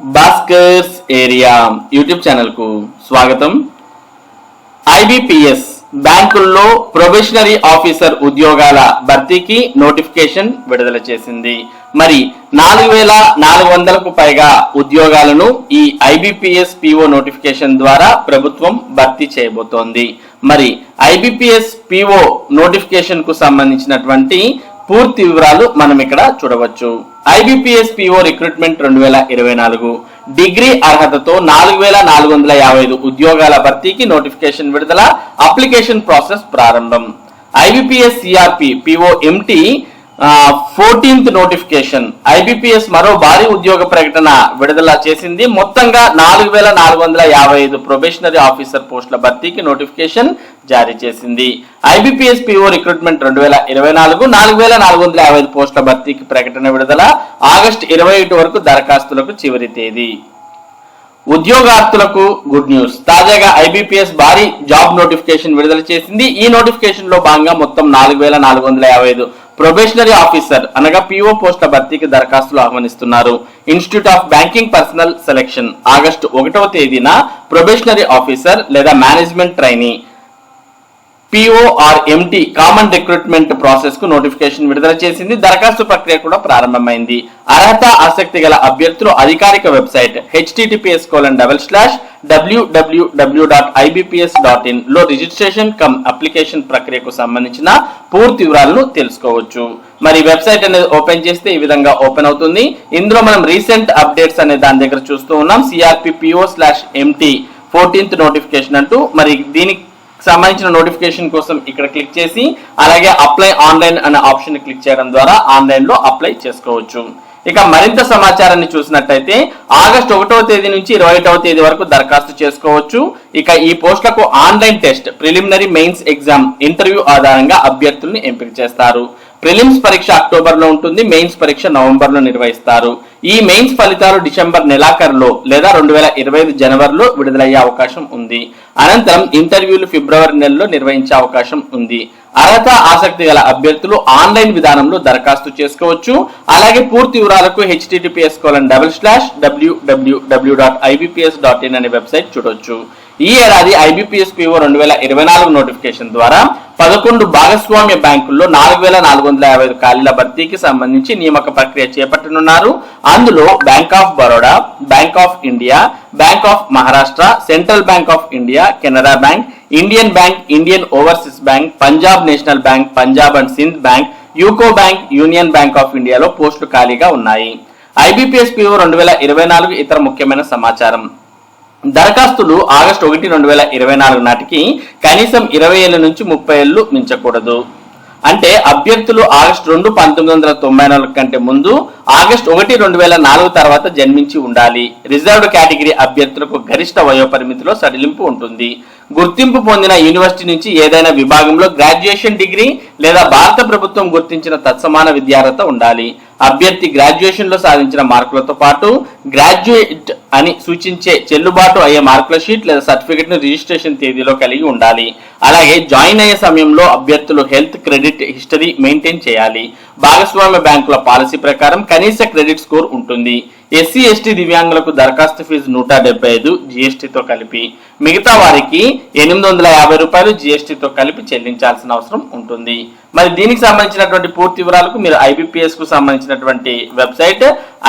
Bhaskar's area YouTube ఛానల్కు స్వాగతం IBPS బ్యాంకుల్లో ప్రొబేషనరీ ఆఫీసర్ ఉద్యోగాల భర్తీకి నోటిఫికేషన్ విడుదల చేసింది మరి నాలుగు వేల నాలుగు వందలకు పైగా ఉద్యోగాలను ఈ ఐబిపిఎస్ పిఓ నోటిఫికేషన్ ద్వారా ప్రభుత్వం భర్తీ చేయబోతోంది మరి ఐబిపిఎస్ పిఓ నోటిఫికేషన్కు సంబంధించినటువంటి పూర్తి వివరాలు మనం ఇక్కడ చూడవచ్చు. ఐబిపిఎస్ పిఓ రిక్రూట్మెంట్ రెండు వేల ఇరవై నాలుగు. డిగ్రీ అర్హతతో నాలుగు వేల నాలుగు వందల యాభై ఐదు ఉద్యోగాల భర్తీకి నోటిఫికేషన్ విడుదల అప్లికేషన్ ప్రాసెస్ ప్రారంభం. IBPS CRP PO MT fourteenth notification IBPS మరో భారీ ఉద్యోగ ప్రకటన విడుదల చేసింది. మొత్తంగా నాలుగు వేల నాలుగు వందల యాభై ఐదు ప్రొబేషనరీ ఆఫీసర్ పోస్టుల భర్తీకి నోటిఫికేషన్ జారీ చేసింది. ఐబిపిఎస్ పిఓ రిక్రూట్మెంట్ రెండు వేల ఇరవై నాలుగు నాలుగు వేల నాలుగు వందల యాభై ఐదు పోస్టుల భర్తీకి ప్రకటన విడుదల ఆగస్టు ఇరవై ఒకటి వరకు దరఖాస్తులకు చివరి తేదీ. ఉద్యోగార్థులకు గుడ్ న్యూస్ తాజాగా ఐబిపిఎస్ భారీ జాబ్ నోటిఫికేషన్ విడుదల చేసింది. ఈ నోటిఫికేషన్లో భాగంగా మొత్తం నాలుగు వేల నాలుగు వందల యాభై ఐదు ప్రొబేషనరీ ఆఫీసర్ అనగా పిఓ పోస్టుల భర్తీకి దరఖాస్తులు ఆహ్వానిస్తున్నారు. Institute of banking personnel selection August ఒకటవ తేదీన ప్రొబేషనరీ ఆఫీసర్ లేదా management trainee. PO or MT common recruitment ప్రాసెస్కు notification విడుదల చేసింది. దరఖాస్తు ప్రక్రియ కూడా ప్రారంభమైంది. అర్హత ఆసక్తి గల అభ్యర్థులు అధికారిక website HTTPS colon double slash W W W dot IBPS dot ఇన్లో registration cum application ప్రక్రియకు సంబంధించిన పూర్తి వివరాలను తెలుసుకోవచ్చు. మరి వెబ్సైట్ అనేది ఓపెన్ చేస్తే ఈ విధంగా ఓపెన్ అవుతుంది. ఇందులో మనం రీసెంట్ అప్డేట్స్ అనే దాని దగ్గర చూస్తూ ఉన్నాం. CRP PO slash MT fourteenth notification అంటూ. మరి దీనికి సంబంధించిన నోటిఫికేషన్ కోసం ఇక్కడ క్లిక్ చేసి అలాగే అప్లై ఆన్లైన్ అనే ఆప్షన్ క్లిక్ చేయడం ద్వారా ఆన్లైన్లో అప్లై చేసుకోవచ్చు. ఇక మరింత సమాచారాన్ని చూసినట్టయితే ఆగస్టు ఒకటవ తేదీ నుంచి ఇరవై ఒకటవ తేదీ వరకు దరఖాస్తు చేసుకోవచ్చు. ఇక ఈ పోస్టులకు online test preliminary mains exam interview ఆధారంగా అభ్యర్థుల్ని ఎంపిక చేస్తారు. ప్రిలిమ్స్ పరీక్ష అక్టోబర్లో ఉంటుంది మెయిన్స్ పరీక్ష నవంబర్లో నిర్వహిస్తారు. ఈ మెయిన్స్ ఫలితాలు డిసెంబర్ నెలాఖరులో లేదా రెండు వేల ఇరవై ఐదు జనవరిలో విడుదలయ్యే అవకాశం ఉంది. అనంతరం ఇంటర్వ్యూలు ఫిబ్రవరి నెలలో నిర్వహించే అవకాశం ఉంది. అర్హత ఆసక్తి గల అభ్యర్థులు ఆన్లైన్ విధానంలో దరఖాస్తు చేసుకోవచ్చు. అలాగే పూర్తి వివరాలకు HTTPS colon double slash W W W dot IBPS dot IN అనే వెబ్సైట్ చూడొచ్చు. ఈ ఏడాది ఐబిపిఎస్ పిఓ రెండు వేల ఇరవై నాలుగు నోటిఫికేషన్ ద్వారా పదకొండు భాగస్వామ్య బ్యాంకుల్లో నాలుగు వేల నాలుగు వందల యాభై ఐదు ఖాళీల భర్తీకి సంబంధించి నియామక ప్రక్రియ చేపట్టనున్నారు. అందులో bank of Baroda bank of India bank of Maharashtra central bank of India Canara bank Indian bank Indian overseas bank Punjab national bank Punjab and Sindh bank UCO bank union bank of ఇండియాలో పోస్టులు ఖాళీగా ఉన్నాయి. IBPS PO రెండు వేల ఇరవై నాలుగు ఇతర ముఖ్యమైన సమాచారం. దరఖాస్తులు ఆగస్టు ఒకటి రెండు వేల ఇరవై నాలుగు నాటికి కనీసం ఇరవై ఏళ్ళ నుంచి ముప్పై ఏళ్ళు మించకూడదు. అంటే అభ్యర్థులు ఆగస్టు రెండు పంతొమ్మిది వందల తొంభై నాలుగు కంటే ముందు ఆగస్టు ఒకటి రెండు వేల నాలుగు తర్వాత జన్మించి ఉండాలి. రిజర్వ్డ్ కేటగిరీ అభ్యర్థులకు గరిష్ట వయోపరిమితిలో సడలింపు ఉంటుంది. గుర్తింపు పొందిన యూనివర్సిటీ నుంచి ఏదైనా విభాగంలో గ్రాడ్యుయేషన్ డిగ్రీ లేదా భారత ప్రభుత్వం గుర్తించిన తత్సమాన విద్యార్హత ఉండాలి. అభ్యర్థి గ్రాడ్యుయేషన్లో సాధించిన మార్కులతో పాటు గ్రాడ్యుయేట్ అని సూచించే చెల్లుబాటు అయ్యే మార్కుల షీట్ లేదా సర్టిఫికెట్ను రిజిస్ట్రేషన్ తేదీలో కలిగి ఉండాలి. అలాగే జాయిన్ అయ్యే సమయంలో అభ్యర్థులు హెల్త్ క్రెడిట్ హిస్టరీ మెయింటైన్ చేయాలి. భాగస్వామ్య బ్యాంకుల పాలసీ ప్రకారం కనీస క్రెడిట్ స్కోర్ ఉంటుంది. ఎస్సీ ఎస్టీ దివ్యాంగులకు దరఖాస్తు ఫీజు నూట డెబ్బై ఐదు జీఎస్టీతో కలిపి. మిగతా వారికి ఎనిమిది వందల యాభై రూపాయలు జిఎస్టీతో కలిపి చెల్లించాల్సిన అవసరం ఉంటుంది. మరి దీనికి సంబంధించినటువంటి పూర్తి వివరాలకు మీరు ఐబిపిఎస్కు సంబంధించినటువంటి వెబ్సైట్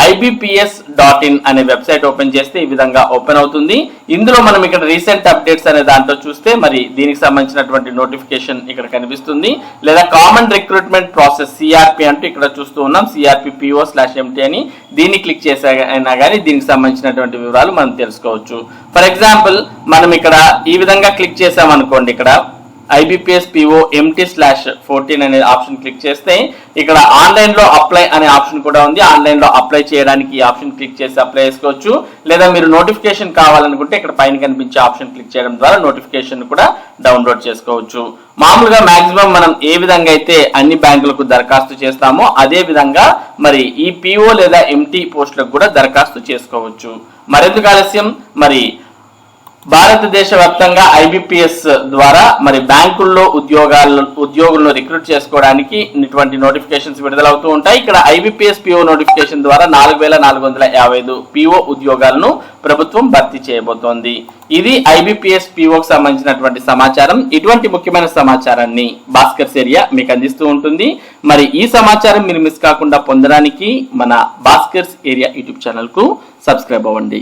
ఐబిపిఎస్ డాట్ ఇన్ అనే వెబ్సైట్ ఓపెన్ చేస్తే ఈ విధంగా ఓపెన్ అవుతుంది. ఇందులో మనం ఇక్కడ రీసెంట్ అప్డేట్స్ అనే దాంట్లో చూస్తే మరి దీనికి సంబంధించినటువంటి నోటిఫికేషన్ ఇక్కడ కనిపిస్తుంది. లేదా కామన్ రిక్రూట్మెంట్ ప్రాసెస్ సిఆర్పి అంటూ ఇక్కడ చూస్తూ ఉన్నాం. సిఆర్పి పిఓ స్లాష్ ఎంటీ అని దీన్ని క్లిక్ చేసే అయినా కానీ దీనికి సంబంధించినటువంటి వివరాలు మనం తెలుసుకోవచ్చు. ఫర్ ఎగ్జాంపుల్ మన ఇక్కడ ఈ విధంగా క్లిక్ చేసామనుకోండి ఇక్కడ IBPS PO MT slash fourteen అనే ఆప్షన్ క్లిక్ చేస్తే ఇక్కడ ఆన్లైన్లో అప్లై అనే ఆప్షన్ కూడా ఉంది. ఆన్లైన్లో అప్లై చేయడానికి ఈ ఆప్షన్ క్లిక్ చేసి అప్లై చేసుకోవచ్చు. లేదా మీరు నోటిఫికేషన్ కావాలనుకుంటే ఇక్కడ పైన కనిపించే ఆప్షన్ క్లిక్ చేయడం ద్వారా నోటిఫికేషన్ కూడా డౌన్లోడ్ చేసుకోవచ్చు. మామూలుగా మాక్సిమం మనం ఏ విధంగా అయితే అన్ని బ్యాంకులకు దరఖాస్తు చేస్తామో అదే విధంగా మరి ఈ పిఓ లేదా ఎంటీ పోస్టులకు కూడా దరఖాస్తు చేసుకోవచ్చు. మరెందుకు ఆలస్యం? మరి భారతదేశ వ్యాప్తంగా ఐబిపిఎస్ ద్వారా మరి బ్యాంకుల్లో ఉద్యోగాలు ఉద్యోగులను రిక్రూట్ చేసుకోవడానికి ఇటువంటి నోటిఫికేషన్స్ విడుదలవుతూ ఉంటాయి. ఇక్కడ ఐబిపిఎస్ పిఓ నోటిఫికేషన్ ద్వారా నాలుగు వేల నాలుగు వందల యాభై ఐదు పిఓ ఉద్యోగాలను ప్రభుత్వం భర్తీ చేయబోతోంది. ఇది ఐబిపిఎస్ పిఓకి సంబంధించినటువంటి సమాచారం. ఇటువంటి ముఖ్యమైన సమాచారాన్ని భాస్కర్స్ ఏరియా మీకు అందిస్తూ ఉంటుంది. మరి ఈ సమాచారం మీరు మిస్ కాకుండా పొందడానికి మన భాస్కర్స్ ఏరియా యూట్యూబ్ ఛానల్కు సబ్స్క్రైబ్ అవ్వండి.